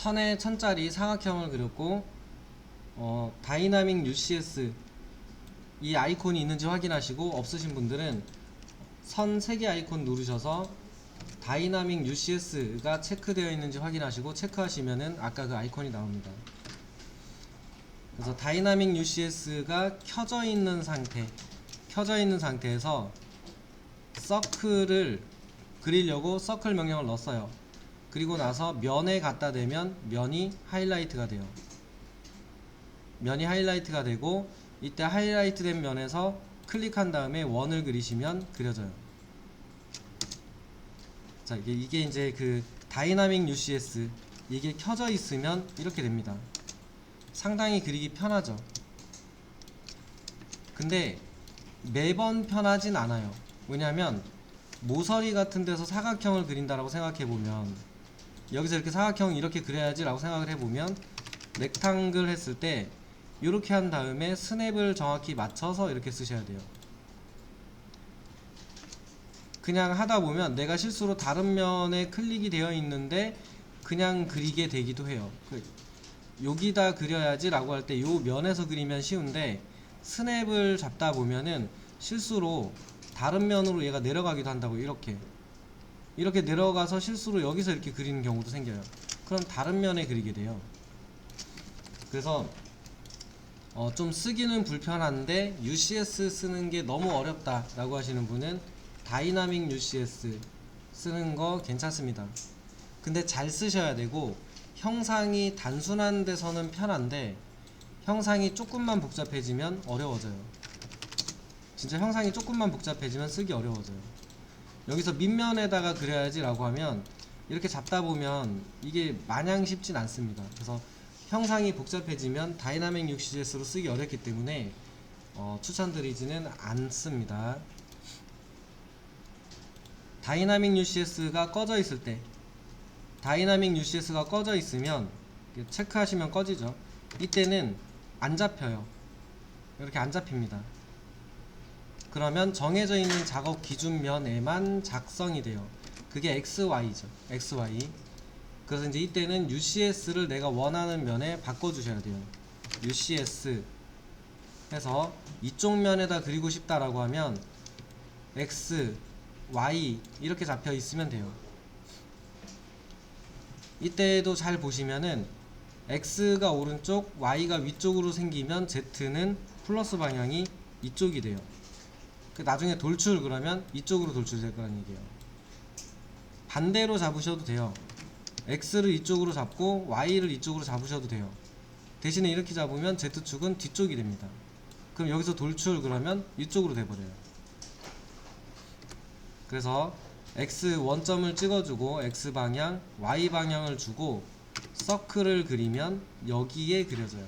천에 천짜리 사각형을 그렸고 어, 다이나믹 UCS 이 아이콘이 있는지 확인하시고 없으신 분들은 선 3개 아이콘 누르셔서 다이나믹 UCS가 체크되어 있는지 확인하시고 체크하시면은 아까 그 아이콘이 나옵니다. 그래서 다이나믹 UCS가 켜져 있는 상태, 켜져 있는 상태에서 서클을 그리려고 서클 명령을 넣었어요. 그리고 나서 면에 갖다 대면 면이 하이라이트가 돼요. 면이 하이라이트가 되고 이때 하이라이트 된 면에서 클릭한 다음에 원을 그리시면 그려져요. 자, 이게, 이게 이제 그 다이나믹 UCS 이게 켜져 있으면 이렇게 됩니다. 상당히 그리기 편하죠. 근데 매번 편하진 않아요. 왜냐면 모서리 같은 데서 사각형을 그린다라고 생각해 보면 여기서 이렇게 사각형 이렇게 그려야지 라고 생각을 해 보면 렉탕글 했을 때 이렇게 한 다음에 스냅을 정확히 맞춰서 이렇게 쓰셔야 돼요. 그냥 하다 보면 내가 실수로 다른 면에 클릭이 되어 있는데 그냥 그리게 되기도 해요. 그 여기다 그려야지 라고 할때요 면에서 그리면 쉬운데 스냅을 잡다 보면은 실수로 다른 면으로 얘가 내려가기도 한다고 이렇게 이렇게 내려가서 실수로 여기서 이렇게 그리는 경우도 생겨요. 그럼 다른 면에 그리게 돼요. 그래서 어, 좀 쓰기는 불편한데 UCS 쓰는 게 너무 어렵다 라고 하시는 분은 다이나믹 UCS 쓰는 거 괜찮습니다. 근데 잘 쓰셔야 되고 형상이 단순한 데서는 편한데 형상이 조금만 복잡해지면 어려워져요. 진짜 형상이 조금만 복잡해지면 쓰기 어려워져요. 여기서 밑면에다가 그려야지 라고 하면 이렇게 잡다 보면 이게 마냥 쉽진 않습니다. 그래서 형상이 복잡해지면 다이나믹 UCS로 쓰기 어렵기 때문에 어, 추천드리지는 않습니다. 다이나믹 UCS가 꺼져 있을 때 다이나믹 UCS가 꺼져 있으면 체크하시면 꺼지죠. 이때는 안 잡혀요. 이렇게 안 잡힙니다. 그러면 정해져 있는 작업 기준면에만 작성이 돼요. 그게 XY죠. XY. 그래서 이제 이때는 UCS를 내가 원하는 면에 바꿔주셔야 돼요. UCS 해서 이쪽 면에다 그리고 싶다라고 하면 X, Y 이렇게 잡혀 있으면 돼요. 이때도 잘 보시면은 X가 오른쪽, Y가 위쪽으로 생기면 Z는 플러스 방향이 이쪽이 돼요. 그 나중에 돌출 그러면 이쪽으로 돌출될 거라는 얘기예요. 반대로 잡으셔도 돼요. X를 이쪽으로 잡고 Y를 이쪽으로 잡으셔도 돼요. 대신에 이렇게 잡으면 Z축은 뒤쪽이 됩니다. 그럼 여기서 돌출 그러면 이쪽으로 돼버려요. 그래서 X 원점을 찍어주고 X 방향, Y 방향을 주고 서클을 그리면 여기에 그려져요.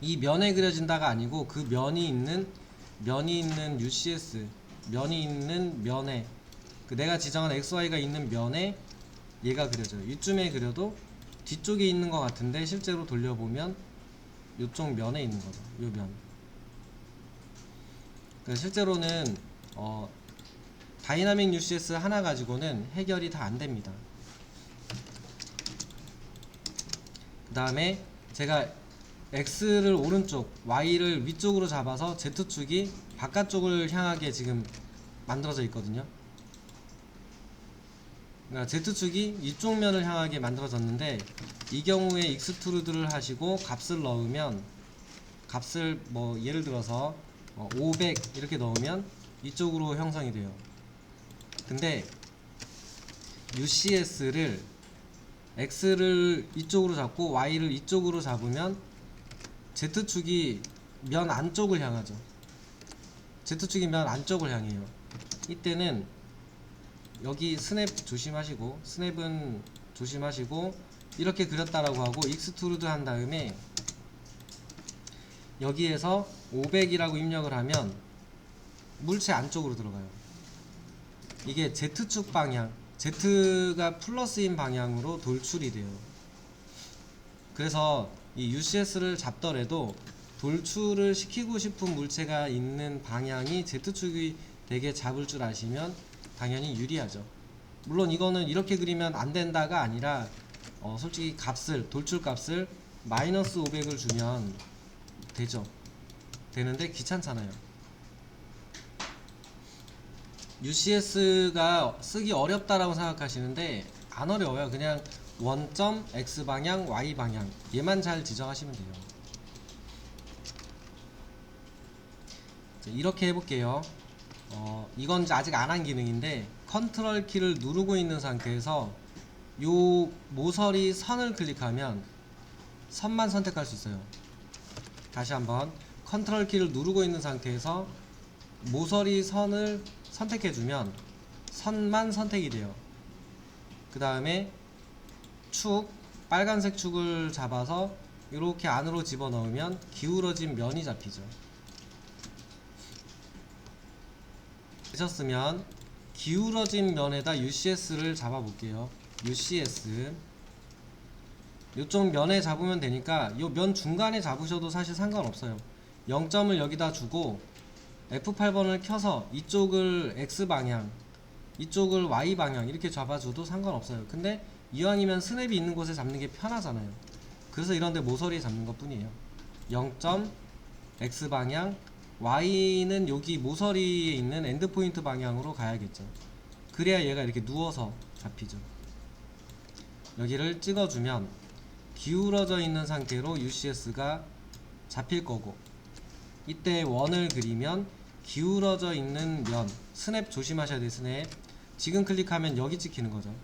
이 면에 그려진다가 아니고 그 면이 있는 면이 있는 UCS 면이 있는 면에 그 내가 지정한 XY가 있는 면에 얘가 그려져요. 이쯤에 그려도 뒤쪽에 있는 것 같은데 실제로 돌려보면 이쪽 면에 있는 거죠. 요 면. 그 실제로는 어, 다이나믹 UCS 하나 가지고는 해결이 다 안 됩니다. 그 다음에 제가 X를 오른쪽, Y를 위쪽으로 잡아서 Z축이 바깥쪽을 향하게 지금 만들어져 있거든요. 그러니까 Z축이 이쪽 면을 향하게 만들어졌는데 이 경우에 익스트루드를 하시고 값을 넣으면 값을 뭐 예를 들어서 어, 500 이렇게 넣으면 이쪽으로 형성이 돼요. 근데 UCS를 X를 이쪽으로 잡고 Y를 이쪽으로 잡으면 Z축이 면 안쪽을 향하죠. Z축이 면 안쪽을 향해요. 이때는 여기 스냅 조심하시고 스냅은 조심하시고 이렇게 그렸다라고 하고 익스트루드 한 다음에 여기에서 500이라고 입력을 하면 물체 안쪽으로 들어가요. 이게 Z축 방향, Z가 플러스인 방향으로 돌출이 돼요. 그래서 이 UCS를 잡더라도 돌출을 시키고 싶은 물체가 있는 방향이 Z축이 되게 잡을 줄 아시면 당연히 유리하죠. 물론 이거는 이렇게 그리면 안 된다가 아니라 어, 솔직히 값을 돌출 값을 마이너스 500을 주면 되죠. 되는데 귀찮잖아요. UCS가 쓰기 어렵다라고 생각하시는데 안 어려워요. 그냥 원점 x 방향, y 방향 얘만 잘 지정하시면 돼요. 자, 이렇게 해볼게요. 어, 이건 아직 안 한 기능인데 컨트롤 키를 누르고 있는 상태에서 요 모서리 선을 클릭하면 선만 선택할 수 있어요. 다시 한번 컨트롤 키를 누르고 있는 상태에서 모서리 선을 선택해주면 선만 선택이 돼요. 그 다음에 축 빨간색 축을 잡아서 이렇게 안으로 집어넣으면 기울어진 면이 잡히죠. 되셨으면 기울어진 면에다 UCS를 잡아볼게요. UCS 요쪽 면에 잡으면 되니까 요면 중간에 잡으셔도 사실 상관없어요. 0점을 여기다 주고 F8번을 켜서 이쪽을 X 방향, 이쪽을 Y 방향 이렇게 잡아줘도 상관없어요. 근데 이왕이면 스냅이 있는 곳에 잡는 게 편하잖아요. 그래서 이런데 모서리에 잡는 것 뿐이에요. 0점 X 방향, Y는 여기 모서리에 있는 엔드포인트 방향으로 가야겠죠. 그래야 얘가 이렇게 누워서 잡히죠. 여기를 찍어주면 기울어져 있는 상태로 UCS가 잡힐 거고 이때 원을 그리면 기울어져 있는 면 스냅 조심하셔야 돼요 스냅 지금 클릭하면 여기 찍히는 거죠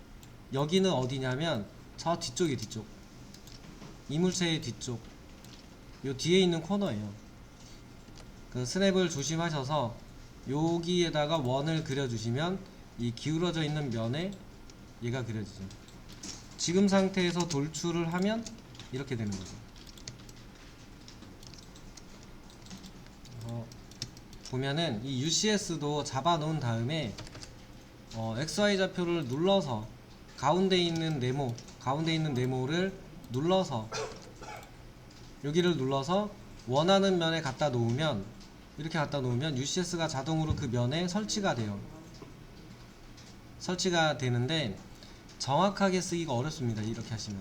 여기는 어디냐면 저 뒤쪽이 뒤쪽. 이물체의 뒤쪽. 요 뒤에 있는 코너예요. 그 스냅을 조심하셔서 여기에다가 원을 그려주시면 이 기울어져 있는 면에 얘가 그려지죠. 지금 상태에서 돌출을 하면 이렇게 되는 거죠. 어, 보면은 이 UCS도 잡아 놓은 다음에 어, XY 좌표를 눌러서 가운데 있는 네모 가운데 있는 네모를 눌러서 여기를 눌러서 원하는 면에 갖다 놓으면 이렇게 갖다 놓으면 UCS가 자동으로 그 면에 설치가 돼요. 설치가 되는데 정확하게 쓰기가 어렵습니다 이렇게 하시면.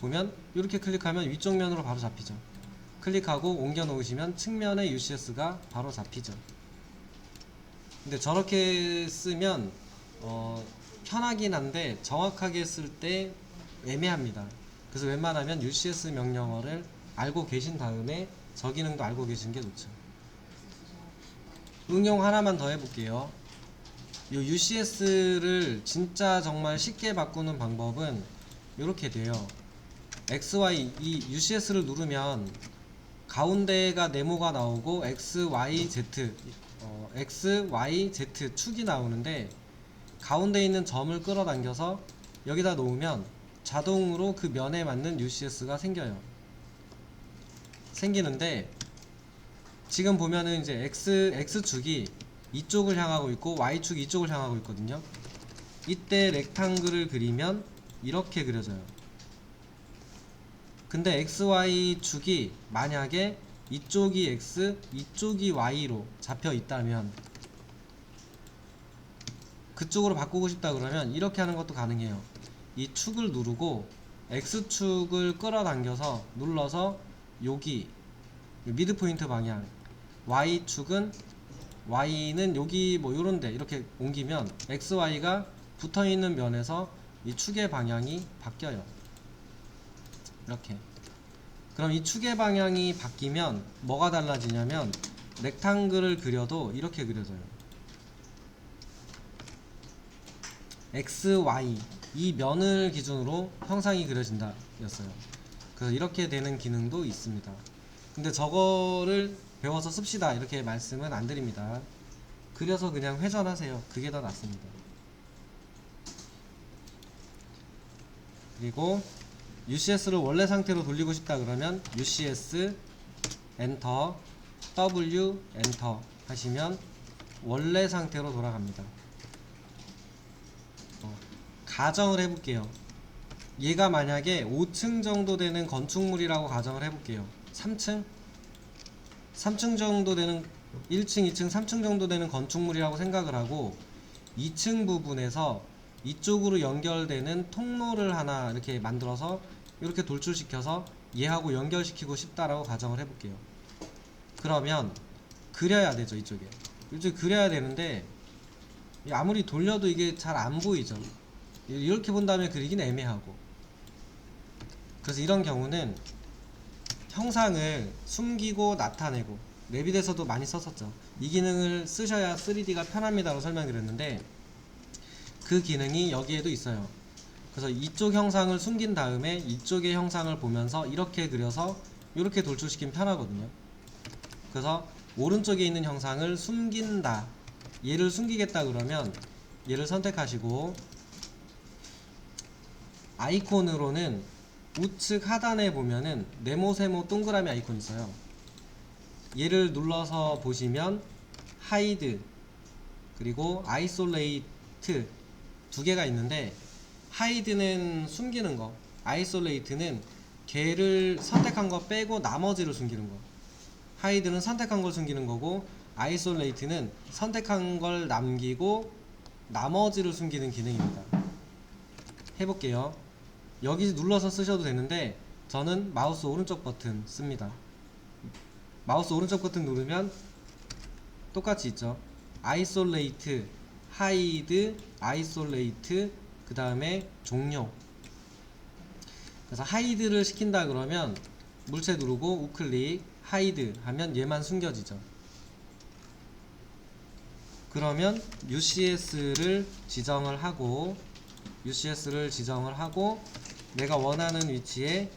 보면 이렇게 클릭하면 위쪽 면으로 바로 잡히죠. 클릭하고 옮겨 놓으시면 측면에 UCS가 바로 잡히죠. 근데 저렇게 쓰면 어, 편하긴 한데 정확하게 쓸 때 애매합니다. 그래서 웬만하면 UCS 명령어를 알고 계신 다음에 저 기능도 알고 계신 게 좋죠. 응용 하나만 더 해볼게요. 이 UCS를 진짜 정말 쉽게 바꾸는 방법은 이렇게 돼요. XY 이 UCS를 누르면 가운데가 네모가 나오고 X, Y, Z 어, X, Y, Z 축이 나오는데 가운데 있는 점을 끌어당겨서 여기다 놓으면 자동으로 그 면에 맞는 UCS가 생겨요. 생기는데 지금 보면은 이제 X, X축이 이쪽을 향하고 있고 Y축이 이쪽을 향하고 있거든요. 이때 렉탱글을 그리면 이렇게 그려져요. 근데 XY 축이 만약에 이쪽이 X, 이쪽이 Y로 잡혀 있다면 그쪽으로 바꾸고 싶다 그러면 이렇게 하는 것도 가능해요. 이 축을 누르고 X축을 끌어당겨서 눌러서 여기 미드 포인트 방향 Y축은 Y는 여기 뭐 요런데 이렇게 옮기면 XY가 붙어 있는 면에서 이 축의 방향이 바뀌어요. 이렇게 그럼 이 축의 방향이 바뀌면 뭐가 달라지냐면 렉탱글을 그려도 이렇게 그려져요 x, y 이 면을 기준으로 형상이 그려진다 였어요. 그래서 이렇게 되는 기능도 있습니다. 근데 저거를 배워서 씁시다. 이렇게 말씀은 안 드립니다. 그려서 그냥 회전하세요. 그게 더 낫습니다. 그리고 UCS를 원래 상태로 돌리고 싶다 그러면 UCS 엔터 W 엔터 하시면 원래 상태로 돌아갑니다. 어, 가정을 해볼게요. 얘가 만약에 5층 정도 되는 건축물이라고 가정을 해볼게요. 3층? 3층 정도 되는 1층, 2층, 3층 정도 되는 건축물이라고 생각을 하고 2층 부분에서 이쪽으로 연결되는 통로를 하나 이렇게 만들어서 이렇게 돌출시켜서 얘하고 연결시키고 싶다라고 가정을 해볼게요. 그러면 그려야 되죠 이쪽에. 이쪽에 그려야 되는데 이 아무리 돌려도 이게 잘 안 보이죠. 이렇게 본 다음에 그리긴 애매하고. 그래서 이런 경우는 형상을 숨기고 나타내고 레빗에서도 많이 썼었죠. 이 기능을 쓰셔야 3D가 편합니다라고 설명드렸는데 그 기능이 여기에도 있어요. 그래서 이쪽 형상을 숨긴 다음에 이쪽의 형상을 보면서 이렇게 그려서 이렇게 돌출시키면 편하거든요. 그래서 오른쪽에 있는 형상을 숨긴다. 얘를 숨기겠다 그러면 얘를 선택하시고 아이콘으로는 우측 하단에 보면은 네모 세모 동그라미 아이콘 있어요. 얘를 눌러서 보시면 하이드 그리고 아이솔레이트 두 개가 있는데 하이드는 숨기는 거, 아이솔레이트는 걔를 선택한 거 빼고 나머지를 숨기는 거. 하이드는 선택한 걸 숨기는 거고 아이솔레이트는 선택한 걸 남기고 나머지를 숨기는 기능입니다. 해볼게요. 여기 눌러서 쓰셔도 되는데 저는 마우스 오른쪽 버튼 씁니다. 마우스 오른쪽 버튼 누르면 똑같이 있죠. 아이솔레이트, 하이드, 아이솔레이트, 그 다음에 종료. 그래서 하이드를 시킨다 그러면 물체 누르고 우클릭, 하이드 하면 얘만 숨겨지죠. 그러면 UCS를 지정을 하고 UCS를 지정을 하고 내가 원하는 위치에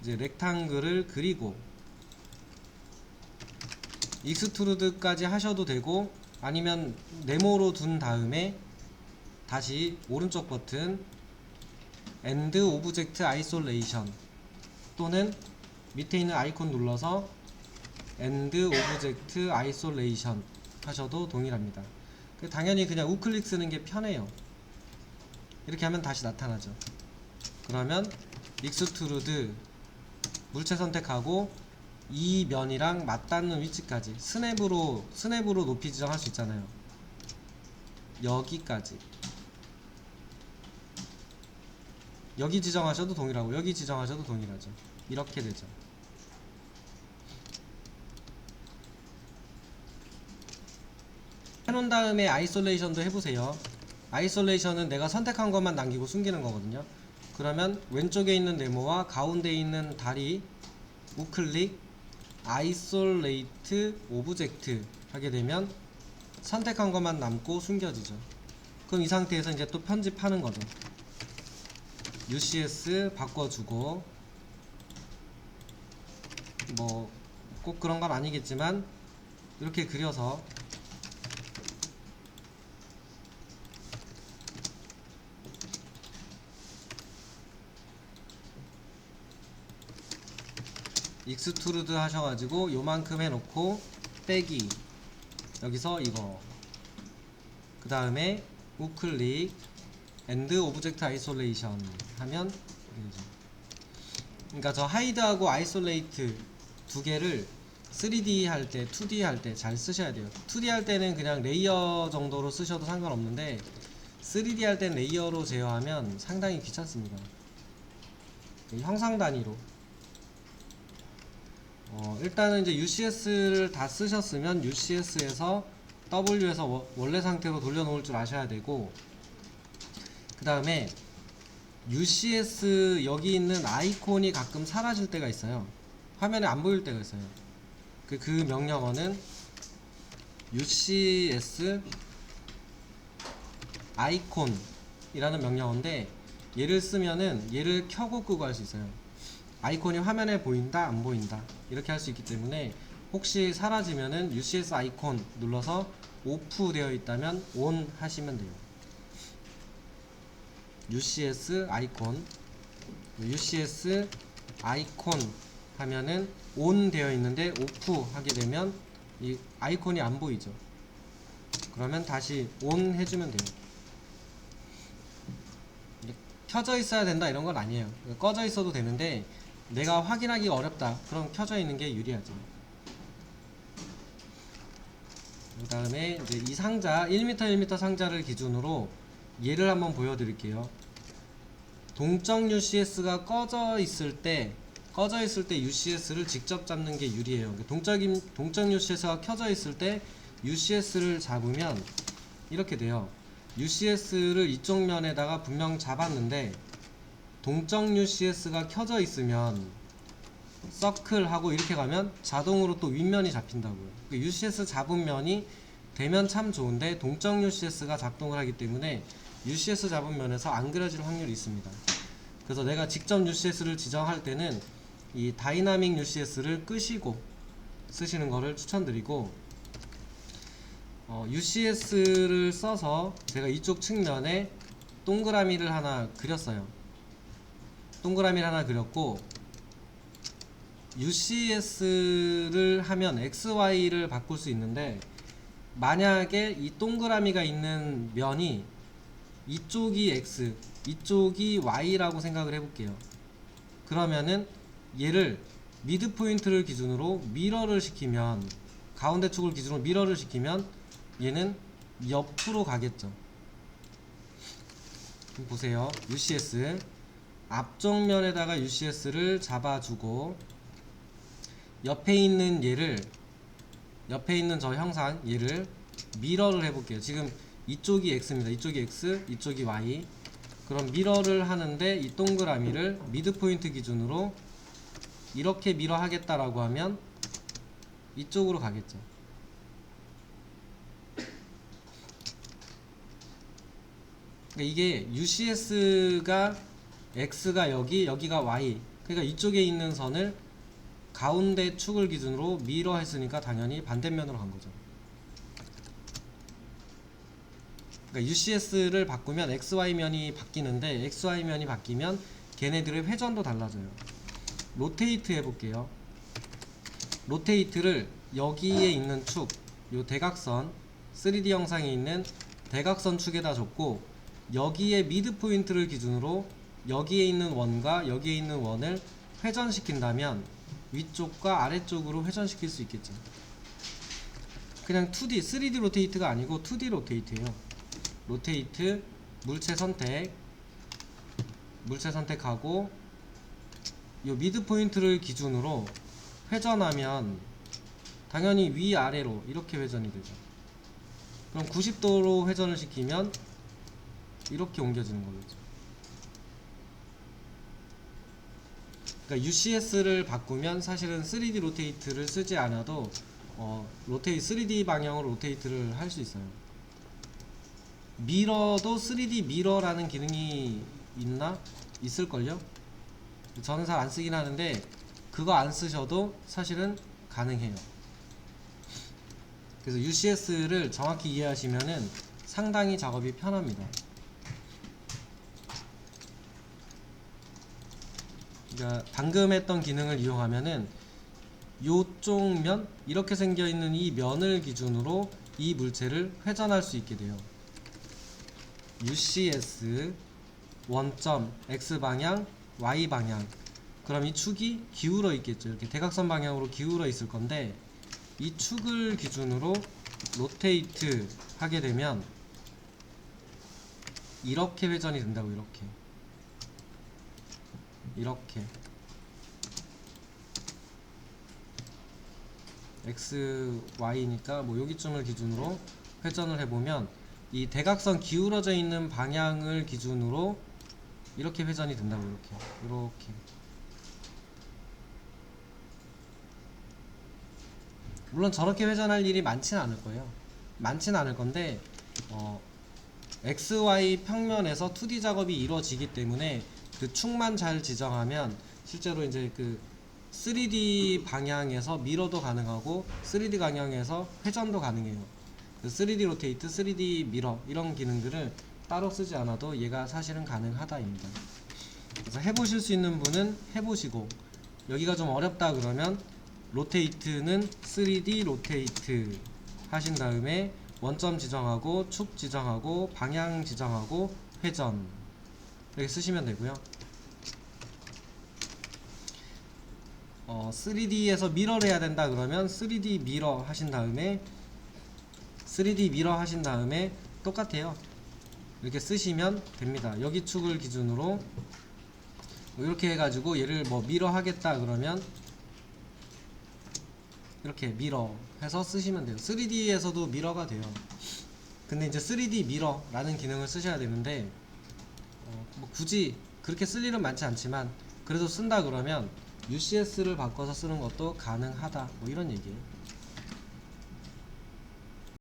이제 렉탱글을 그리고 익스트루드까지 하셔도 되고 아니면 네모로 둔 다음에 다시 오른쪽 버튼 End Object Isolation 또는 밑에 있는 아이콘 눌러서 End Object Isolation 하셔도 동일합니다. 그 당연히 그냥 우클릭 쓰는 게 편해요. 이렇게 하면 다시 나타나죠. 그러면 익스트루드 물체 선택하고 이 면이랑 맞닿는 위치까지 스냅으로 스냅으로 높이 지정할 수 있잖아요. 여기까지 여기 지정하셔도 동일하고 여기 지정하셔도 동일하죠. 이렇게 되죠. 해놓은 다음에 아이솔레이션도 해보세요. 아이솔레이션은 내가 선택한 것만 남기고 숨기는 거거든요. 그러면 왼쪽에 있는 네모와 가운데 있는 다리 우클릭 아이솔레이트 오브젝트 하게 되면 선택한 것만 남고 숨겨지죠. 그럼 이 상태에서 이제 또 편집하는 거죠. UCS 바꿔주고 뭐 꼭 그런 건 아니겠지만 이렇게 그려서 익스트루드 하셔가지고 요만큼 해놓고 빼기 여기서 이거 그 다음에 우클릭 엔드 오브젝트 아이솔레이션 하면. 그러니까 저 하이드하고 아이솔레이트 두 개를 3D 할 때, 2D 할 때 잘 쓰셔야 돼요. 2D 할 때는 그냥 레이어 정도로 쓰셔도 상관없는데 3D 할 땐 레이어로 제어하면 상당히 귀찮습니다. 그 형상 단위로 어, 일단은 이제 UCS를 다 쓰셨으면 UCS에서 W에서 원래 상태로 돌려놓을 줄 아셔야 되고 그 다음에 UCS 여기 있는 아이콘이 가끔 사라질 때가 있어요. 화면에 안 보일 때가 있어요. 그, 그 명령어는 UCS 아이콘이라는 명령어인데 얘를 쓰면은 얘를 켜고 끄고 할 수 있어요. 아이콘이 화면에 보인다 안 보인다 이렇게 할 수 있기 때문에 혹시 사라지면은 UCS 아이콘 눌러서 오프 되어 있다면 온 하시면 돼요. UCS 아이콘 UCS 아이콘 하면은 온 되어 있는데 오프 하게 되면 이 아이콘이 안 보이죠. 그러면 다시 온 해주면 돼요. 켜져 있어야 된다 이런 건 아니에요. 꺼져 있어도 되는데 내가 확인하기가 어렵다. 그럼 켜져 있는 게 유리하죠. 그 다음에 이제 이 상자 1m 1m 상자를 기준으로 예를 한번 보여드릴게요. 동적 UCS가 꺼져 있을 때 꺼져 있을 때 UCS를 직접 잡는 게 유리해요. 그러니까 동적인 동적 UCS가 켜져 있을 때 UCS를 잡으면 이렇게 돼요. UCS를 이쪽 면에다가 분명 잡았는데 동적 UCS가 켜져 있으면 서클 하고 이렇게 가면 자동으로 또 윗면이 잡힌다고요. 그 UCS 잡은 면이 되면 참 좋은데 동적 UCS가 작동을 하기 때문에 UCS 잡은 면에서 안 그려질 확률이 있습니다. 그래서 내가 직접 UCS를 지정할 때는 이 다이나믹 UCS를 끄시고 쓰시는 거를 추천드리고 어, UCS를 써서 제가 이쪽 측면에 동그라미를 하나 그렸어요. 동그라미를 하나 그렸고 UCS를 하면 XY를 바꿀 수 있는데 만약에 이 동그라미가 있는 면이 이쪽이 X, 이쪽이 Y라고 생각을 해볼게요. 그러면은 얘를 미드 포인트를 기준으로 미러를 시키면 가운데 축을 기준으로 미러를 시키면 얘는 옆으로 가겠죠. 보세요. UCS 앞쪽 면에다가 UCS를 잡아주고 옆에 있는 얘를 옆에 있는 저 형상 얘를 미러를 해볼게요. 지금 이쪽이 x입니다. 이쪽이 x, 이쪽이 y. 그럼 미러를 하는데 이 동그라미를 미드 포인트 기준으로 이렇게 미러 하겠다라고 하면 이쪽으로 가겠죠. 그러니까 이게 UCS가 x가 여기, 여기가 y. 그러니까 이쪽에 있는 선을 가운데 축을 기준으로 미러 했으니까 당연히 반대면으로 간 거죠. 그러니까 UCS를 바꾸면 XY면이 바뀌는데 XY면이 바뀌면 걔네들의 회전도 달라져요. 로테이트 해볼게요. 로테이트를 여기에 있는 축, 요 대각선 3D 영상에 있는 대각선 축에다 줬고 여기에 미드 포인트를 기준으로 여기에 있는 원과 여기에 있는 원을 회전시킨다면 위쪽과 아래쪽으로 회전시킬 수 있겠죠. 그냥 2D, 3D 로테이트가 아니고 2D 로테이트예요. 로테이트, 물체 선택, 물체 선택하고 요 미드 포인트를 기준으로 회전하면 당연히 위 아래로 이렇게 회전이 되죠. 그럼 90도로 회전을 시키면 이렇게 옮겨지는 거겠죠. 그러니까 UCS를 바꾸면 사실은 3D 로테이트를 쓰지 않아도 어, 로테이 3D 방향으로 로테이트를 할 수 있어요. 미러도 3D 미러라는 기능이 있나? 있을걸요? 저는 잘 안 쓰긴 하는데 그거 안 쓰셔도 사실은 가능해요. 그래서 UCS를 정확히 이해하시면은 상당히 작업이 편합니다. 그러니까 방금 했던 기능을 이용하면은 요쪽 면 이렇게 생겨 있는 이 면을 기준으로 이 물체를 회전할 수 있게 돼요. UCS 원점 x 방향 y 방향 그럼 이 축이 기울어 있겠죠. 이렇게 대각선 방향으로 기울어 있을 건데 이 축을 기준으로 로테이트 하게 되면 이렇게 회전이 된다고 이렇게 이렇게. X, y니까 뭐 여기쯤을 기준으로 회전을 해보면 이 대각선 기울어져 있는 방향을 기준으로 이렇게 회전이 된다고 이렇게. 이렇게. 물론 저렇게 회전할 일이 많지는 않을 거예요. 많지는 않을 건데 어, XY 평면에서 2D 작업이 이루어지기 때문에 그 축만 잘 지정하면 실제로 이제 그 3D 방향에서 미러도 가능하고 3D 방향에서 회전도 가능해요. 그 3D 로테이트, 3D 미러 이런 기능들을 따로 쓰지 않아도 얘가 사실은 가능하다입니다. 그래서 해보실 수 있는 분은 해보시고 여기가 좀 어렵다 그러면 로테이트는 3D 로테이트 하신 다음에 원점 지정하고 축 지정하고 방향 지정하고 회전 이렇게 쓰시면 되고요. 어, 3D에서 미러를 해야 된다 그러면 3D 미러 하신 다음에 3D 미러 하신 다음에 똑같아요. 이렇게 쓰시면 됩니다. 여기 축을 기준으로 뭐 이렇게 해가지고 얘를 뭐 미러 하겠다 그러면 이렇게 미러 해서 쓰시면 돼요. 3D에서도 미러가 돼요. 근데 이제 3D 미러라는 기능을 쓰셔야 되는데 어, 뭐 굳이 그렇게 쓸 일은 많지 않지만 그래도 쓴다 그러면 UCS를 바꿔서 쓰는 것도 가능하다 뭐 이런 얘기예요.